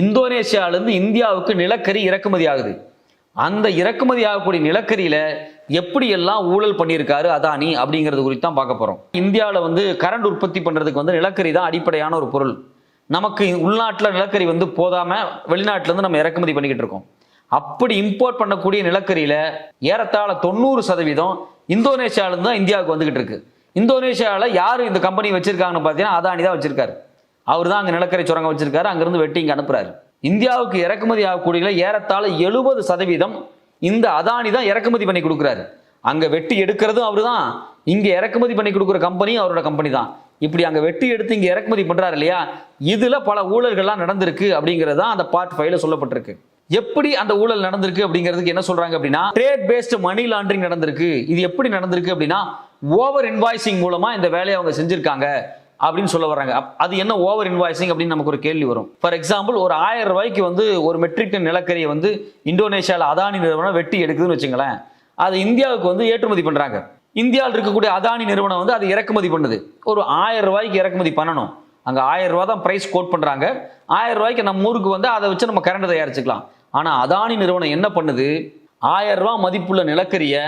இந்தோனேஷியாவிலேருந்து இந்தியாவுக்கு நிலக்கரி இறக்குமதி ஆகுது அந்த இறக்குமதி ஆகக்கூடிய நிலக்கரியில எப்படி எல்லாம் ஊழல் பண்ணியிருக்காரு அதானி அப்படிங்கிறது குறித்து தான் பார்க்க போகிறோம் இந்தியாவில் வந்து கரண்ட் உற்பத்தி பண்ணுறதுக்கு வந்து நிலக்கரி தான் அடிப்படையான ஒரு பொருள். நமக்கு உள்நாட்டில் நிலக்கரி வந்து போதாமல் வெளிநாட்டிலேருந்து நம்ம இறக்குமதி பண்ணிக்கிட்டு இருக்கோம். அப்படி இம்போர்ட் பண்ணக்கூடிய நிலக்கரியில் ஏறத்தாழ தொண்ணூறு சதவீதம் இந்தோனேஷியாவிலேருந்து தான் இந்தியாவுக்கு வந்துக்கிட்டு இருக்கு. இந்தோனேஷியாவில் யார் இந்த கம்பெனி வச்சுருக்காங்கன்னு பார்த்தீங்கன்னா அதானி தான் வச்சுருக்காரு. அவர் தான் அங்கே நிலக்கரி சுரங்கம் வச்சிருக்காரு அங்கேருந்து வெட்டி இங்கே அனுப்புறாரு. இந்தியாவுக்கு இறக்குமதி ஆகக்கூடிய ஏறத்தாழ எழுபது சதவீதம் இந்த அதானி தான் இறக்குமதி பண்ணி கொடுக்குறாரு. அங்கே வெட்டி எடுக்கிறதும் அவர் தான் இங்கே இறக்குமதி பண்ணி கொடுக்குற கம்பெனியும் அவரோட கம்பெனி தான். இப்படி அங்கே வெட்டி எடுத்து இங்கே இறக்குமதி பண்ணுறாரு இல்லையா? இதில் பல ஊழல்கள்லாம் நடந்திருக்கு அப்படிங்கிறது தான் அந்த பார்ட் ஃபைவ்ல சொல்லப்பட்டிருக்கு. எப்படி அந்த ஊழல் நடந்திருக்கு அப்படிங்கிறதுக்கு என்ன சொல்றாங்க அப்படின்னா ட்ரேட் பேஸ்டு மணி லாண்டரிங் நடந்திருக்கு. இது எப்படி நடந்திருக்கு அப்படின்னா ஓவர் இன்வாய்சிங் மூலமா இந்த வேலையை அவங்க செஞ்சிருக்காங்க. அப்படின்னு சொல்ல வர்றாங்க. அது என்ன ஓவர் இன்வாய்சிங் அப்படின்னு நமக்கு ஒரு கேள்வி வரும். ஃபார் எக்ஸாம்பிள் ஒரு ஆயிரம் ரூபாய்க்கு வந்து ஒரு மெட்ரிக் டன் நிலக்கரியை வந்து இந்தோனேஷியாவில் அதானி நிறுவனம் வெட்டி எடுக்குதுன்னு வச்சுங்களேன். அது இந்தியாவுக்கு வந்து ஏற்றுமதி பண்ணுறாங்க இந்தியாவில் இருக்கக்கூடிய அதானி நிறுவனம் வந்து அதை இறக்குமதி பண்ணுது. ஒரு ஆயிரம் ரூபாய்க்கு இறக்குமதி பண்ணணும். அங்கே ஆயிரம் ரூபா தான் ப்ரைஸ் கோட் பண்ணுறாங்க ஆயிரம் ரூபாய்க்கு நம்ம ஊருக்கு வந்து அதை வச்சு நம்ம கரண்ட் தயாரிச்சுக்கலாம். ஆனால் அதானி நிறுவனம் என்ன பண்ணுது? ஆயிரம் ரூபா மதிப்புள்ள நிலக்கரியை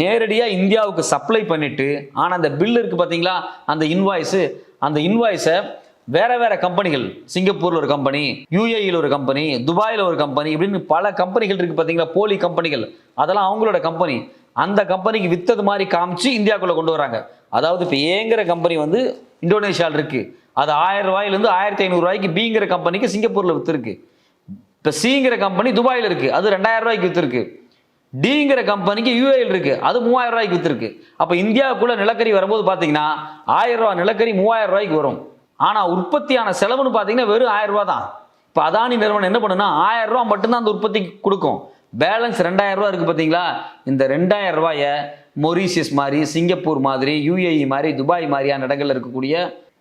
நேரடியாக இந்தியாவுக்கு சப்ளை பண்ணிட்டு ஆனால் அந்த பில் இருக்குது பார்த்தீங்களா அந்த இன்வாய்ஸு அந்த இன்வாய்ஸை வேற வேற கம்பெனிகள் சிங்கப்பூர்ல ஒரு கம்பெனி யூஏஇல ஒரு கம்பெனி துபாயில் ஒரு கம்பெனி இப்படின்னு பல கம்பெனிகள் இருக்கு பார்த்தீங்களா போலி கம்பெனிகள் அதெல்லாம் அவங்களோட கம்பெனி அந்த கம்பெனிக்கு வித்தது மாதிரி காமிச்சு இந்தியாக்குள்ள கொண்டு வராங்க. அதாவது இப்போ ஏங்கிற கம்பெனி வந்து இந்தோனேஷியாவில் இருக்கு. அது ஆயிரம் ரூபாயிலேருந்து ஆயிரத்தி ஐநூறு ரூபாய்க்கு பிங்கிற கம்பெனிக்கு சிங்கப்பூர்ல வித்துருக்கு. இப்போ சிங்கிற கம்பெனி துபாயில் இருக்கு. அது ரெண்டாயிரம் ரூபாய்க்கு விற்றுருக்கு டிங்கிற கம்பெனிக்கு யூஏயில் இருக்கு. அது மூவாயிரம் ரூபாய்க்கு வித்துருக்கு. அப்போ இந்தியாவுக்குள்ள நிலக்கரி வரும்போது பார்த்தீங்கன்னா ஆயிரம் ரூபா நிலக்கரி மூவாயிரம் ரூபாய்க்கு வரும். ஆனால் உற்பத்தியான செலவுன்னு பார்த்தீங்கன்னா வெறும் ஆயிரம் ரூபாய் தான். இப்போ அதானி நிறுவனம் என்ன பண்ணுன்னா ஆயிரம் ரூபா மட்டும்தான் அந்த உற்பத்திக்கு கொடுக்கும். பேலன்ஸ் ரெண்டாயிரம் ரூபாய் இருக்கு பார்த்தீங்களா இந்த ரெண்டாயிரம் ரூபாயை மொரீஷியஸ் மாதிரி சிங்கப்பூர் மாதிரி யுஏஇ மாதிரி துபாய் மாதிரியான இடங்களில் இருக்கக்கூடிய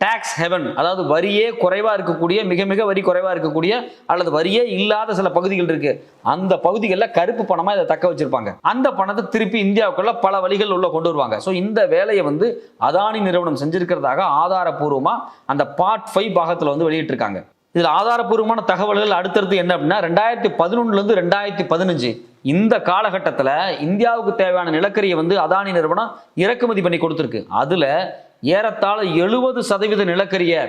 டாக்ஸ் ஹெவன் அதாவது வரியே குறைவாக இருக்கக்கூடிய மிக மிக வரி குறைவாக இருக்கக்கூடிய அல்லது வரியே இல்லாத சில பகுதிகள் இருக்கு. அந்த பகுதிகளில் கருப்பு பணமாக இதை தக்க வச்சிருப்பாங்க. அந்த பணத்தை திருப்பி இந்தியாவுக்குள்ள பல வழிகள் உள்ள கொண்டு வருவாங்க. ஸோ இந்த வேலையை வந்து அதானி நிறுவனம் செஞ்சிருக்கிறதாக ஆதாரபூர்வமாக அந்த பார்ட் ஃபைவ் பாகத்தில் வந்து வெளியிட்டிருக்காங்க. இதில் ஆதாரப்பூர்வமான தகவல்கள் அடுத்தடுத்து என்ன அப்படின்னா ரெண்டாயிரத்தி பதினொன்னுலேருந்து ரெண்டாயிரத்தி பதினஞ்சு இந்த காலகட்டத்தில் இந்தியாவுக்கு தேவையான நிலக்கரியை வந்து அதானி நிறுவனம் இறக்குமதி பண்ணி கொடுத்துருக்கு. அதில் ஏறத்தாழ எழுபது சதவீத நிலக்கரியை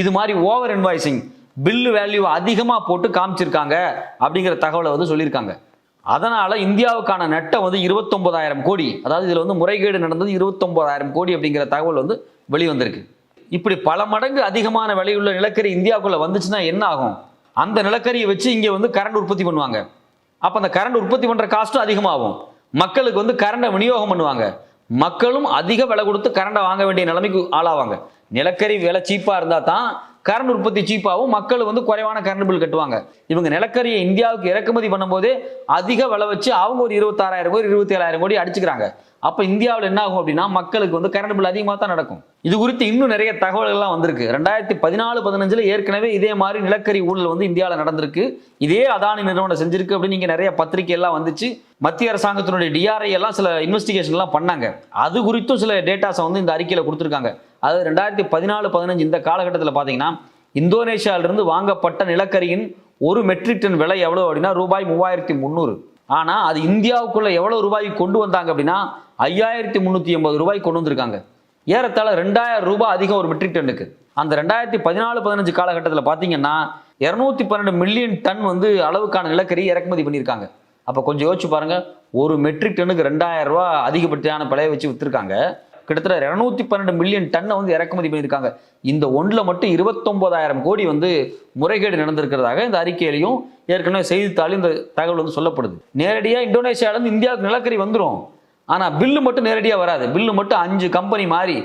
இது மாதிரி ஓவர் இன்வாய்சிங் பில்லு வேல்யூ அதிகமாக போட்டு காமிச்சிருக்காங்க அப்படிங்கிற தகவலை வந்து சொல்லியிருக்காங்க. அதனால இந்தியாவுக்கான நெட்டை வந்து இருபத்தொன்பதாயிரம் கோடி அதாவது இதில் வந்து முறைகேடு நடந்தது இருபத்தொன்பதாயிரம் கோடி அப்படிங்கிற தகவல் வந்து வெளிவந்திருக்கு. இப்படி பல மடங்கு அதிகமான விலையுள்ள நிலக்கரி இந்தியாவுக்குள்ளே வந்துச்சுன்னா என்ன ஆகும்? அந்த நிலக்கரியை வச்சு இங்கே வந்து கரண்ட் உற்பத்தி பண்ணுவாங்க. அப்போ அந்த கரண்ட் உற்பத்தி பண்ணுற காஸ்ட்டும் அதிகமாகும். மக்களுக்கு வந்து கரண்டை விநியோகம் பண்ணுவாங்க. மக்களும் அதிக விலை கொடுத்து கரண்டை வாங்க வேண்டிய நிலைமைக்கு ஆளாவாங்க. நிலக்கரி விலை சீப்பாக இருந்தால் தான் கரண்ட் உற்பத்தி சீப்பாகவும் மக்கள் வந்து குறைவான கரண்ட் பில் கட்டுவாங்க. இவங்க நிலக்கரியை இந்தியாவுக்கு இறக்குமதி பண்ணும்போது அதிக விலை வச்சு அவங்க ஒரு இருபத்தாறாயிரம் கோடி இருபத்தி ஏழாயிரம் கோடி அடிச்சுக்கிறாங்க. அப்போ இந்தியாவில் என்ன ஆகும் அப்படின்னா மக்களுக்கு வந்து கரண்ட் பில் அதிகமாக தான் நடக்கும். இது குறித்து இன்னும் நிறைய தகவல்கள்லாம் வந்திருக்கு. ரெண்டாயிரத்தி பதினாலு பதினஞ்சில் ஏற்கனவே இதே மாதிரி நிலக்கரி ஊழல் வந்து இந்தியாவில் நடந்திருக்கு. இதே அதானி நிறுவனம் செஞ்சிருக்கு அப்படின்னு நீங்கள் நிறைய பத்திரிகை எல்லாம் வந்துச்சு. மத்திய அரசாங்கத்தினுடைய டிஆர்ஐ எல்லாம் சில இன்வெஸ்டிகேஷன்லாம் பண்ணாங்க. அது குறித்தும் சில டேட்டாஸை வந்து இந்த அறிக்கையில் கொடுத்துருக்காங்க. அது ரெண்டாயிரத்தி பதினாலு பதினஞ்சு இந்த காலகட்டத்தில் பார்த்தீங்கன்னா இந்தோனேஷியாவிலிருந்து வாங்கப்பட்ட நிலக்கரியின் ஒரு மெட்ரிக் டன் விலை எவ்வளோ அப்படின்னா ரூபாய் மூவாயிரத்தி முந்நூறு. ஆனால் அது இந்தியாவுக்குள்ளே எவ்வளோ ரூபாய்க்கு கொண்டு வந்தாங்க அப்படின்னா ஐயாயிரத்தி முந்நூற்றி எண்பது ரூபாய்க்கு கொண்டு வந்திருக்காங்க. ஏறத்தாழ ரெண்டாயிரம் ரூபாய் அதிகம் ஒரு மெட்ரிக் டன்னுக்கு அந்த ரெண்டாயிரத்தி பதினாலு பதினஞ்சு காலகட்டத்தில் பார்த்தீங்கன்னா இரநூத்தி பன்னெண்டு மில்லியன் டன் வந்து அளவுக்கான நிலக்கரி இறக்குமதி பண்ணியிருக்காங்க. அப்போ கொஞ்சம் யோசிச்சு பாருங்கள் ஒரு மெட்ரிக் டன்னுக்கு ரெண்டாயிரம் ரூபா அதிகப்படியான விலையை வச்சு விற்றுருக்காங்க கிட்டத்தட்ட இரநூத்தி பன்னெண்டு மில்லியன் டன்னை வந்து இறக்குமதி பண்ணியிருக்காங்க. இந்த ஒன்றில் மட்டும் இருபத்தொம்போதாயிரம் கோடி வந்து முறைகேடு நடந்திருக்கிறதாக இந்த அறிக்கையிலையும் ஏற்கனவே செய்தித்தாளும் இந்த தகவல் வந்து சொல்லப்படுது. நேரடியாக இந்தோனேஷியாவிலேருந்து இந்தியாவுக்கு நிலக்கரி வந்துடும் ஆனால் பில்லு மட்டும் நேரடியாக வராது. பில்லு மட்டும் அஞ்சு கம்பெனி மாறி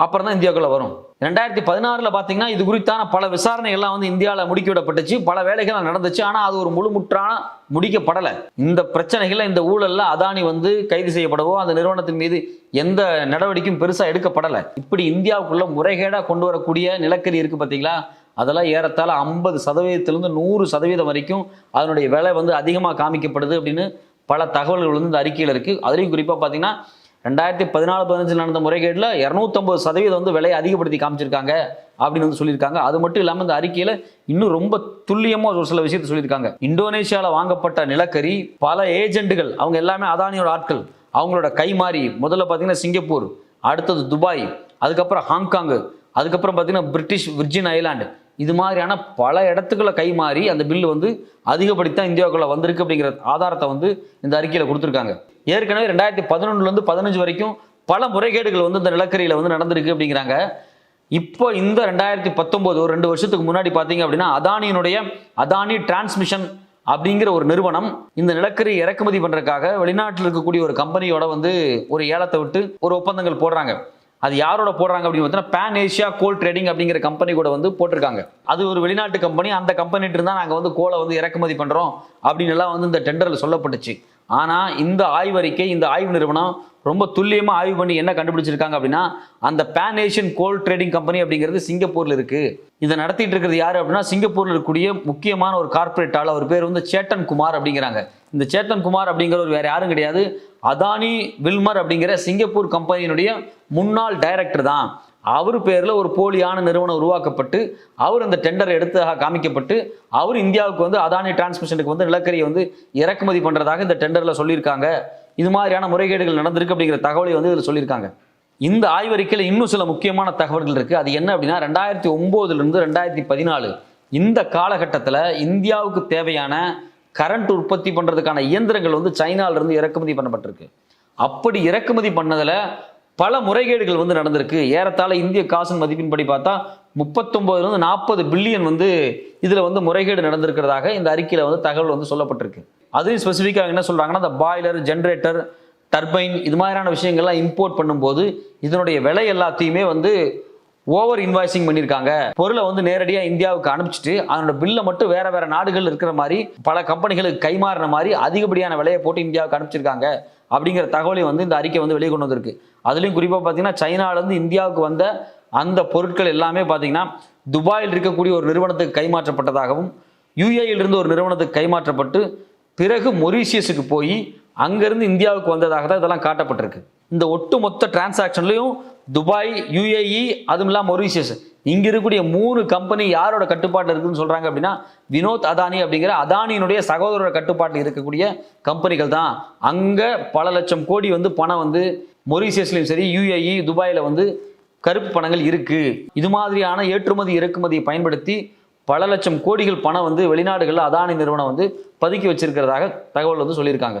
அப்புறம் தான் இந்தியாவுக்குள்ள வரும். ரெண்டாயிரத்தி பதினாறில் பார்த்தீங்கன்னா இது குறித்தான பல விசாரணைகள்லாம் வந்து இந்தியாவில் முடுக்கி விடப்பட்டுச்சு. பல வேலைகள் நடந்துச்சு. ஆனால் அது ஒரு முழுமுற்றான முடிக்கப்படலை. இந்த பிரச்சனைகளில் இந்த ஊழல்ல அதானி வந்து கைது செய்யப்படவோ அந்த நிறுவனத்தின் மீது எந்த நடவடிக்கையும் பெருசாக எடுக்கப்படலை. இப்படி இந்தியாவுக்குள்ள முறைகேடாக கொண்டு வரக்கூடிய நிலக்கரி இருக்கு பார்த்தீங்களா அதெல்லாம் ஏறத்தாழ ஐம்பது சதவீதத்திலிருந்து நூறு சதவீதம் வரைக்கும் அதனுடைய விலை வந்து அதிகமாக காமிக்கப்படுது அப்படின்னு பல தகவல்கள் வந்து இந்த அறிக்கையில் இருக்குது அதுலேயும் குறிப்பாக பார்த்தீங்கன்னா ரெண்டாயிரத்தி பதினாலு பதினஞ்சில் நடந்த முறைகேட்டில் இரநூத்தம்பது சதவீதம் வந்து விலையை அதிகப்படுத்தி காமிச்சிருக்காங்க அப்படின்னு வந்து சொல்லியிருக்காங்க. அது மட்டும் இல்லாமல் இந்த அறிக்கையில் இன்னும் ரொம்ப துல்லியமாக ஒரு சில விஷயத்தை சொல்லியிருக்காங்க. இந்தோனேஷியாவில் வாங்கப்பட்ட நிலக்கரி பல ஏஜென்ட்டுகள் அவங்க எல்லாமே அதானியோட ஆட்கள் அவங்களோட கை மாறி முதல்ல பார்த்தீங்கன்னா சிங்கப்பூர் அடுத்தது துபாய் அதுக்கப்புறம் ஹாங்காங்கு அதுக்கப்புறம் பார்த்தீங்கன்னா பிரிட்டிஷ் விர்ஜின் ஐலாண்டு. இது மாதிரியான பல இடத்துக்குள்ள கை மாறி அந்த பில்லு வந்து அதிகப்படித்தான் இந்தியாவுக்குள்ள வந்திருக்கு அப்படிங்கிற ஆதாரத்தை வந்து இந்த அறிக்கையில் கொடுத்துருக்காங்க. ஏற்கனவே ரெண்டாயிரத்தி பதினொன்றுலேருந்து பதினஞ்சு வரைக்கும் பல முறைகேடுகள் வந்து இந்த நிலக்கரியில் வந்து நடந்திருக்கு அப்படிங்கிறாங்க. இப்போ இந்த ரெண்டாயிரத்தி பத்தொம்போது ஒரு ரெண்டு வருஷத்துக்கு முன்னாடி பார்த்தீங்க அப்படின்னா அதானியினுடைய அதானி டிரான்ஸ்மிஷன் அப்படிங்கிற ஒரு நிறுவனம் இந்த நிலக்கரி இறக்குமதி பண்ணுறதுக்காக வெளிநாட்டில் இருக்கக்கூடிய ஒரு கம்பெனியோட வந்து ஒரு ஏலத்தை விட்டு ஒரு ஒப்பந்தங்கள் போடுறாங்க. அது யாரோட போடுறாங்க அப்படின்னு பார்த்தீங்கன்னா பேன் ஏஷியா கோல் ட்ரேடிங் அப்படிங்கிற கம்பெனி கூட வந்து போட்டிருக்காங்க. அது ஒரு வெளிநாட்டு கம்பெனி அந்த கம்பெனிட்டு இருந்தால் நாங்கள் வந்து கோலை வந்து இறக்குமதி பண்ணுறோம் அப்படின்னு எல்லாம் வந்து இந்த டெண்டரில் சொல்லப்பட்டுச்சு. ஆனால் இந்த ஆய்வறிக்கை இந்த ஆய்வு நிறுவனம் ரொம்ப துல்லியமாக ஆய்வு பண்ணி என்ன கண்டுபிடிச்சிருக்காங்க அப்படின்னா அந்த Pan Asian coal trading company அப்படிங்கிறது சிங்கப்பூரில் இருக்குது இதை நடத்திட்டு இருக்கிறது யார் அப்படின்னா சிங்கப்பூரில் இருக்கக்கூடிய முக்கியமான ஒரு கார்ப்பரேட் ஆள் அவர் பேர் வந்து சேட்டன் குமார் அப்படிங்கிறாங்க. இந்த சேத்தன் குமார் அப்படிங்கிறவர் வேற யாரும் கிடையாது. அதானி வில்மர் அப்படிங்கிற சிங்கப்பூர் கம்பெனியினுடைய முன்னாள் டைரக்டர் தான். அவர் பேரில் ஒரு போலியான நிறுவனம் உருவாக்கப்பட்டு அவர் அந்த டெண்டர் எடுத்ததாக காமிக்கப்பட்டு அவர் இந்தியாவுக்கு வந்து அதானி டிரான்ஸ்மிஷனுக்கு வந்து நிலக்கரியை வந்து இறக்குமதி பண்ணுறதாக இந்த டெண்டரில் சொல்லியிருக்காங்க. இது மாதிரியான முறைகேடுகள் நடந்திருக்கு அப்படிங்கிற தகவலை வந்து இதில் சொல்லியிருக்காங்க. இந்த ஆய்வறிக்கையில் இன்னும் சில முக்கியமான தகவல்கள் இருக்குது அது என்ன அப்படின்னா ரெண்டாயிரத்தி ஒம்போதுலேருந்து ரெண்டாயிரத்தி பதினாலு இந்த காலகட்டத்தில் இந்தியாவுக்கு தேவையான கரண்ட் உற்பத்தி பண்ணுறதுக்கான இயந்திரங்கள் வந்து சைனாவிலிருந்து இறக்குமதி பண்ணப்பட்டிருக்கு. அப்படி இறக்குமதி பண்ணதில் பல முறைகேடுகள் வந்து நடந்திருக்கு. ஏறத்தாழ இந்திய காசின் மதிப்பின்படி பார்த்தா முப்பத்தொம்போதுலேருந்து நாற்பது பில்லியன் வந்து இதில் வந்து முறைகேடு நடந்திருக்கிறதாக இந்த அறிக்கையில் வந்து தகவல் வந்து சொல்லப்பட்டிருக்கு. அதுவும் ஸ்பெசிஃபிக்காக என்ன சொல்கிறாங்கன்னா இந்த பாய்லர் ஜென்ரேட்டர் டர்பைன் இது மாதிரியான விஷயங்கள்லாம் இம்போர்ட் பண்ணும்போது இதனுடைய விலை எல்லாத்தையுமே வந்து ஓவர் இன்வாய்சிங் பண்ணியிருக்காங்க. பொருளை வந்து நேரடியாக இந்தியாவுக்கு அனுப்பிச்சிட்டு அதனோட பில்லை மட்டும் வேற வேற நாடுகள் இருக்கிற மாதிரி பல கம்பெனிகளுக்கு கைமாறின மாதிரி அதிகப்படியான விலையை போட்டு இந்தியாவுக்கு அனுப்பிச்சிருக்காங்க. அப்படிங்கிற தகவலை வந்து இந்த அறிக்கை வந்து வெளியே கொண்டு வந்திருக்கு. அதுலேயும் குறிப்பாக பார்த்தீங்கன்னா சைனாலேருந்து இந்தியாவுக்கு வந்த அந்த பொருட்கள் எல்லாமே பார்த்தீங்கன்னா துபாயில் இருக்கக்கூடிய ஒரு நிறுவனத்துக்கு கைமாற்றப்பட்டதாகவும் யுஏயிலிருந்து இருந்து ஒரு நிறுவனத்துக்கு கைமாற்றப்பட்டு பிறகு மொரீஷியஸுக்கு போய் அங்கேருந்து இந்தியாவுக்கு வந்ததாக தான் இதெல்லாம் காட்டப்பட்டிருக்கு. இந்த ஒட்டுமொத்த டிரான்சாக்ஷன்லையும் துபாய் யுஏஇ அதுவும் இல்லாமல் மொரிஷியஸ். இங்கே இருக்கக்கூடிய மூணு கம்பெனி யாரோட கட்டுப்பாட்டில் இருக்குதுன்னு சொல்கிறாங்க அப்படின்னா வினோத் அதானி அப்படிங்கிற அதானியினுடைய சகோதரோட கட்டுப்பாட்டில் இருக்கக்கூடிய கம்பெனிகள் தான். அங்கே பல லட்சம் கோடி வந்து பணம் வந்து மொரிஷியஸ்லையும் சரி யுஏஇ துபாயில் வந்து கருப்பு பணங்கள் இருக்குது இது மாதிரியான ஏற்றுமதி இறக்குமதியை பயன்படுத்தி பல லட்சம் கோடிகள் பணம் வந்து வெளிநாடுகளில் அதானி நிறுவனம் வந்து பதுக்கி வச்சிருக்கிறதாக தகவல் வந்து சொல்லியிருக்காங்க.